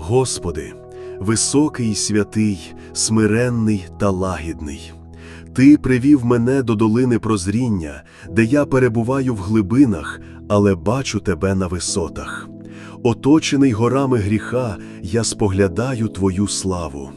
Господи, високий, святий, смиренний та лагідний. Ти привів мене до долини прозріння, де я перебуваю в глибинах, але бачу тебе на висотах. Оточений горами гріха, я споглядаю Твою славу.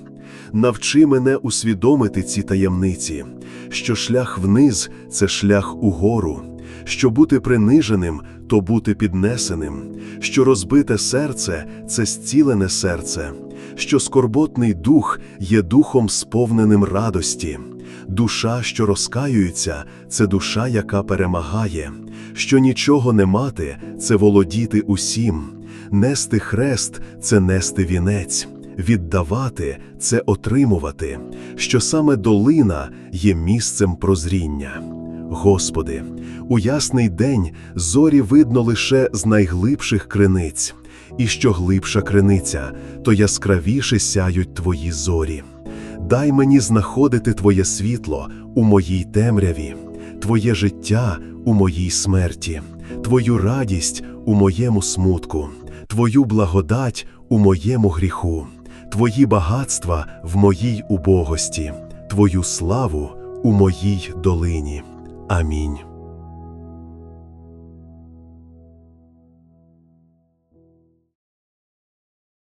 Навчи мене усвідомити ці таємниці, що шлях вниз це шлях угору, що бути приниженим то бути піднесеним, що розбите серце це зцілене серце, що скорботний дух є духом сповненим радості. Душа, що розкаюється, це душа, яка перемагає, що нічого не мати це володіти усім, нести хрест це нести вінець, віддавати це отримувати, що саме долина є місцем прозріння. Господи, у ясний день зорі видно лише з найглибших криниць, і що глибша криниця, то яскравіше сяють Твої зорі. Дай мені знаходити Твоє світло у моїй темряві, Твоє життя у моїй смерті, Твою радість у моєму смутку, Твою благодать у моєму гріху, Твої багатства в моїй убогості, Твою славу у моїй долині. Амінь.